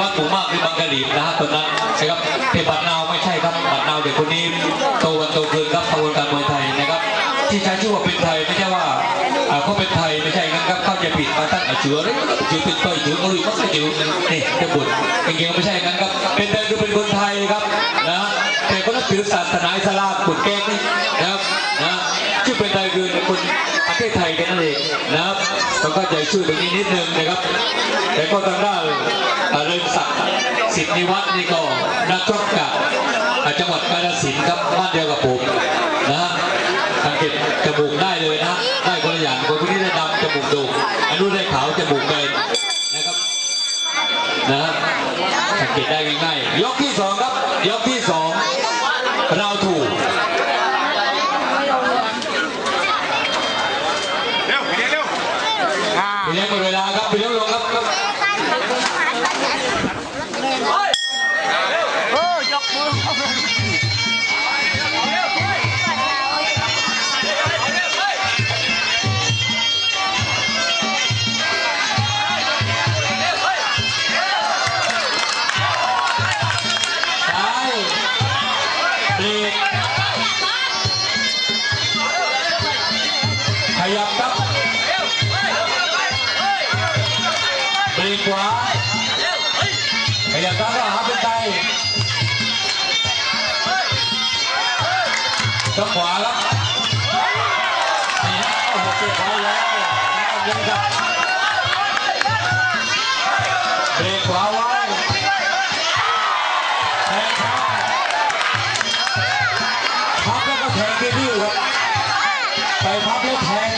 วัฒน์หมู่มากหรือบางกะหลีนะฮะตอนนั้นนะครับเป็นบัตรนาวไม่ใช่ครับบัตรนาวเด็กคนนี้โตวันโตคืนครับขบวนการมวยไทยนะครับ ที่ใช้ชื่อว่าเป็นไทยไม่ใช่ว่าเขาเป็นไทยไม่ใช่นะครับเข้าใจผิดมาตั้งแต่เชื้อเลยเชื้อเป็นต้อยจือก็รู้ว่าไม่เชื้อนี่จะบุญจริงๆไม่ใช่นั้นครับ เป็นไทยคือเป็นคนไทยครับนะแต่ก็นับถือศาสนาอิสลามกุดแก้นี่นะครับนะชื่อเป็นไทยคือคนประเทศไทยกันนั่นเองนะครับต้องเข้าใจชื่อตรงนี้นิดนึงนะครับแต่ก็ทางด้านอ่าเริงศักดิ์ สิทธินิวัฒน์นี่ก็นักชกจากอ่าจังหวัดกาฬสินธุ์ครับบ้านเดียวกับผมนะฮะสังเกตจมูกได้เลยนะได้คนละอย่างคนนี้ได้ดำจมูกโด่งอันนู้นได้ขาวจมูกแบนนะครับนะฮะสังเกตได้ง่ายๆยกที่สองครับยกที่สองเราถูกเร็วเร็วพี่เลี้ยงหมดเวลาครับพี่เลี้ยงลงครับ ยับครับเบรกขวาขยับซ้ายก็หาเป็นไตซ้ายขวาครับนี่ฮะโอ้โหเสียแล้วยิงครับเบรกขวาไว้แทงซ้ายพับแล้วก็แทงที่ดิ้วครับไปพับแล้วแทง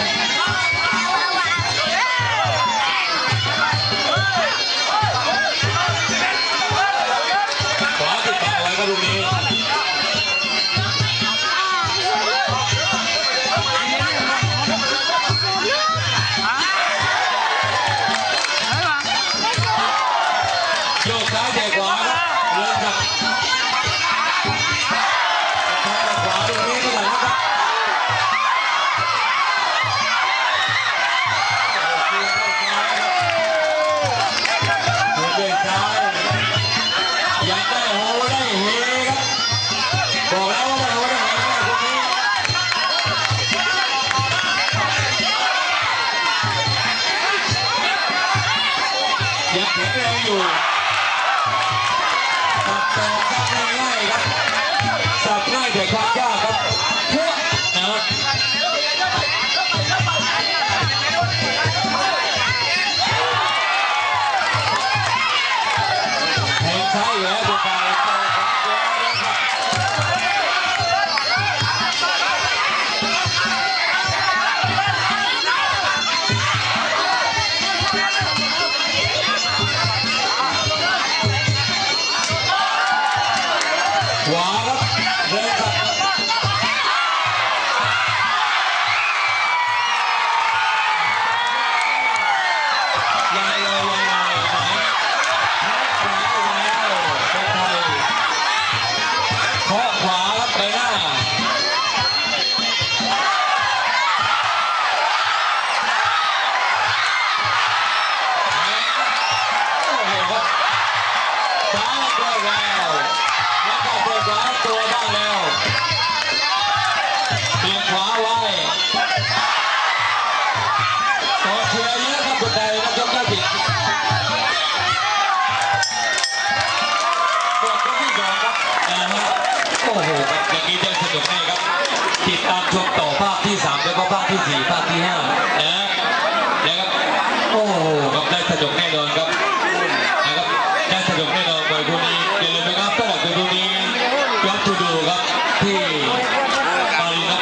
ชมต่อภาคที่3แล้วก็ภาคที่ 4 ภาคที่5นะนะครับโอ้โหครับได้สนุกแน่นอนครับนะครับได้สนุกแน่นอนไปคนนี้อย่าลืมนะครับตลอดคู่นนี้ย้อนทูดูครับที่มารินับ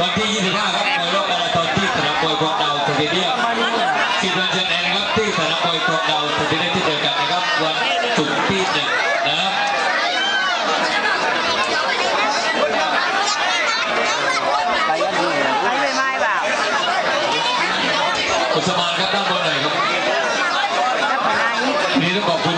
วันที่ 25 ครับมวยรอบมาราธอนที่สนามมวยกองดาวสเตเดียมสิบวันเจนแอนครับที่สนามมวยกองดาวสเตเดียมที่เดียกันนะครับวันศุกร์ที่1 นี้นี่